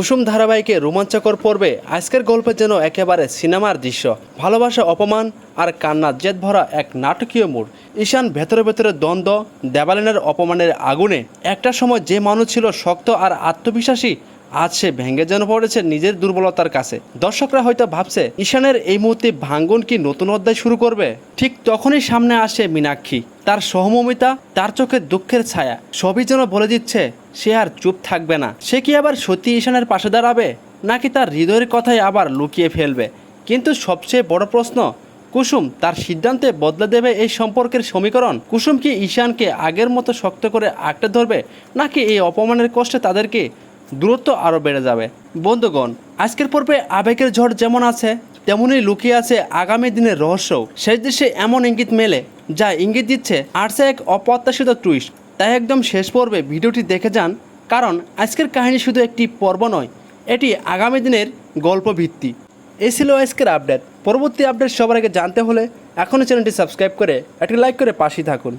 কুসুম ধারাবাহিকে রোমাঞ্চকর পর্বে আজকের গল্পে যেন একেবারে সিনেমার দৃশ্য। ভালোবাসা, অপমান আর কান্না জেদ ভরা এক নাটকীয় মোড়। ঈশান ভেতরে ভেতরে দ্বন্দ্ব, দেবালিনের অপমানের আগুনে। একটা সময় যে মানুষ ছিল শক্ত আর আত্মবিশ্বাসী আজ সে ভেঙে যেন পড়েছে নিজের দুর্বলতার কাছে। দর্শকরা হয়তো ভাবছে, ঈশানের এই মুহূর্তে ভাঙ্গন কি নতুন অধ্যায় শুরু করবে? ঠিক তখনই সামনে আসে মীনাক্ষী। তার সহমমিতা, তার চোখে দুঃখের ছায়া, সবই যেন বলে দিচ্ছে, সে আর চুপ থাকবে না। সে কি আবার সত্যি ঈশানের পাশে দাঁড়াবে? নাকি তার হৃদয়ের কথাই আবার লুকিয়ে ফেলবে? কিন্তু সবচেয়ে বড় প্রশ্ন, কুসুম তার সিদ্ধান্তে বদলে দেবে এই সম্পর্কের সমীকরণ? কুসুম কি ঈশানকে আগের মতো শক্ত করে আঁকড়ে ধরবে? নাকি এই অপমানের কষ্টে তাদেরকে দূরত্ব আরও বেড়ে যাবে। বন্ধুগণ, আজকের পর্বে আবেগের ঝড় যেমন আছে তেমনই লুকিয়ে আছে আগামী দিনের রহস্য শেষ দৃশ্যে এমন ইঙ্গিত মেলে, যা ইঙ্গিত দিচ্ছে আর্টসে এক অপ্রত্যাশিত টুইস্ট। তাই একদম শেষ পর্বে ভিডিওটি দেখে যান, কারণ আজকের কাহিনী শুধু একটি পর্ব নয়, এটি আগামী দিনের গল্প ভিত্তি এই ছিল আজকের আপডেট। পরবর্তী আপডেট সবার আগে জানতে হলে এখনও চ্যানেলটি সাবস্ক্রাইব করে, একটি লাইক করে পাশেই থাকুন।